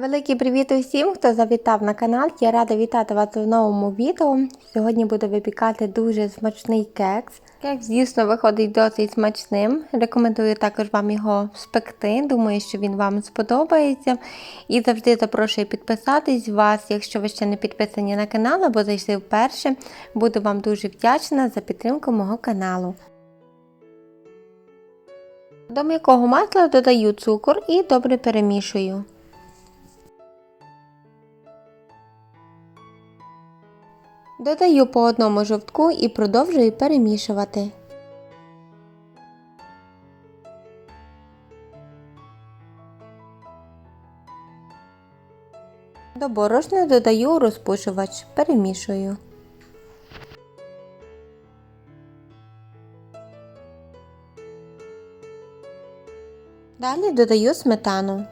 Великий привіт усім, хто завітав на канал. Я рада вітати вас в новому відео. Сьогодні буду випікати дуже смачний кекс. Кекс, звісно, виходить досить смачним. Рекомендую також вам його спекти. Думаю, що він вам сподобається. І завжди запрошую підписатись вас, якщо ви ще не підписані на канал або зайшли вперше. Буду вам дуже вдячна за підтримку мого каналу. До м'якого масла додаю цукор і добре перемішую. Додаю по одному жовтку і продовжую перемішувати. До борошна додаю розпушувач, перемішую. Далі додаю сметану.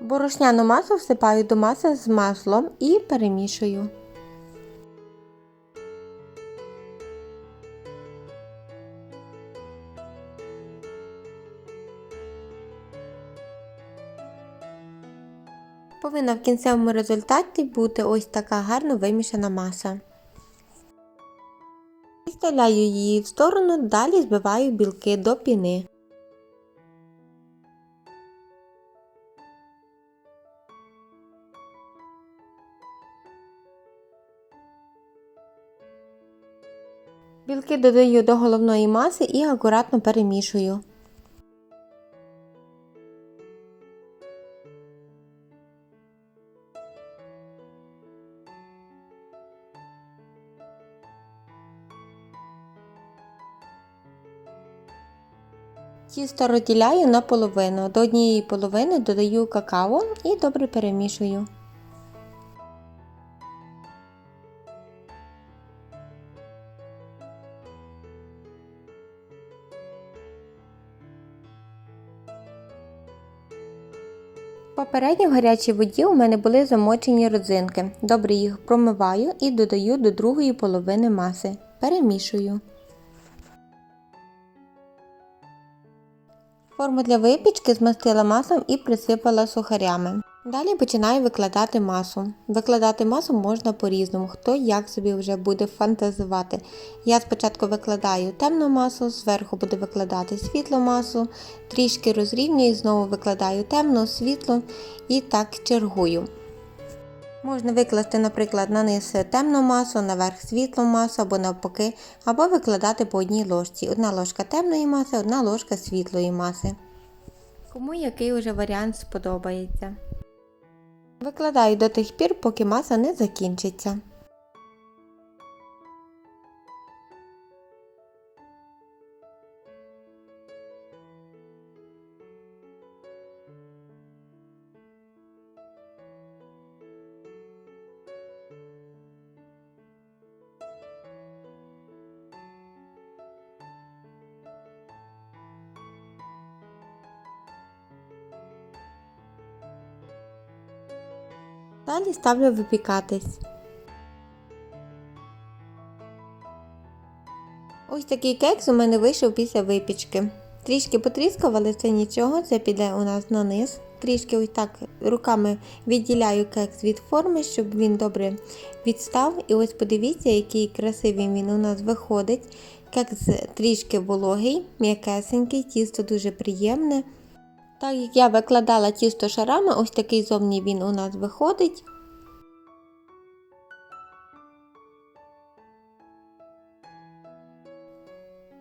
Борошняну масу всипаю до маси з маслом і перемішую. Повинна в кінцевому результаті бути ось така гарно вимішана маса. Відставляю її в сторону, далі збиваю білки до піни. Білки додаю до головної маси і акуратно перемішую. Тісто розділяю на половину. До однієї половини додаю какао і добре перемішую. Попередньо в гарячій воді у мене були замочені родзинки. Добре їх промиваю і додаю до другої половини маси. Перемішую. Форму для випічки змастила маслом і присипала сухарями. Далі починаю викладати масу. Викладати масу можна по-різному, хто як собі вже буде фантазувати. Я спочатку викладаю темну масу, зверху буду викладати світлу масу, трішки розрівнюю, знову викладаю темну, світлу і так чергую. Можна викласти, наприклад, на низ темну масу, наверх світлу масу або навпаки, або викладати по одній ложці. Одна ложка темної маси, одна ложка світлої маси. Кому який уже варіант сподобається. Викладаю до тих пір, поки маса не закінчиться. Далі ставлю випікатись. Ось такий кекс у мене вийшов після випічки. Трішки потріскав, але це нічого, це піде у нас на низ. Трішки ось так руками відділяю кекс від форми, щоб він добре відстав. І ось подивіться, який красивий він у нас виходить. Кекс трішки вологий, м'якесенький, тісто дуже приємне. Так як я викладала тісто шарами, ось такий зовні він у нас виходить.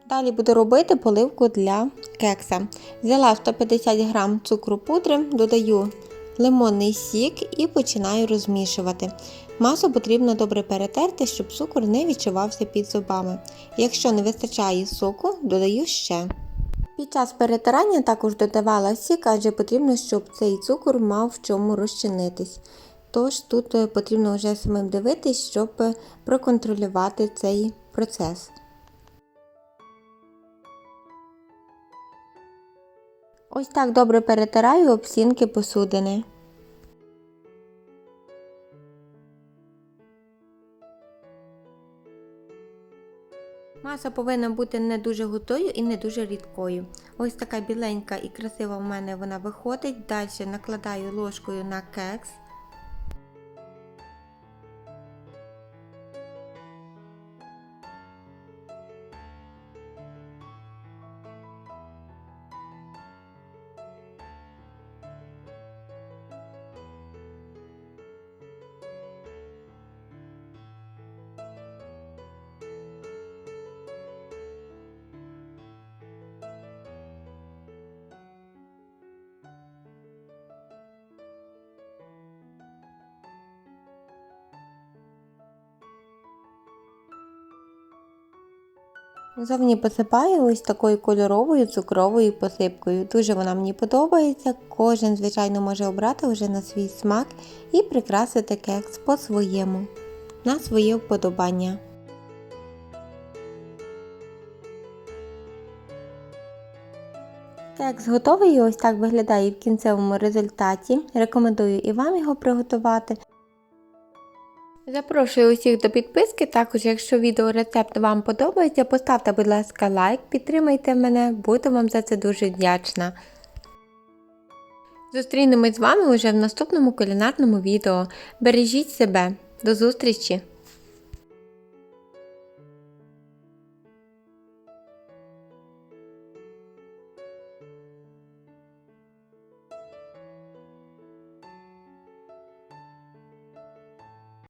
Далі буду робити поливку для кекса. Взяла 150 г цукру пудри, додаю лимонний сік і починаю розмішувати. Масу потрібно добре перетерти, щоб цукор не відчувався під зубами. Якщо не вистачає соку, додаю ще. Під час перетирання також додавала сік, адже потрібно, щоб цей цукор мав в чому розчинитись. Тож тут е, потрібно вже самим дивитись, щоб проконтролювати цей процес. Ось так добре перетираю обсінки посудини. Маса повинна бути не дуже густою і не дуже рідкою. Ось така біленька і красива в мене вона виходить. Далі накладаю ложкою на кекс. Зовні посипаю ось такою кольоровою цукровою посипкою. Дуже вона мені подобається. Кожен, звичайно, може обрати вже на свій смак і прикрасити кекс по-своєму, на своє вподобання. Кекс готовий і ось так виглядає в кінцевому результаті. Рекомендую і вам його приготувати. Запрошую усіх до підписки. Також, якщо відеорецепт вам подобається, поставте, будь ласка, лайк, підтримайте мене, буду вам за це дуже вдячна. Зустрінемось з вами уже в наступному кулінарному відео. Бережіть себе. До зустрічі!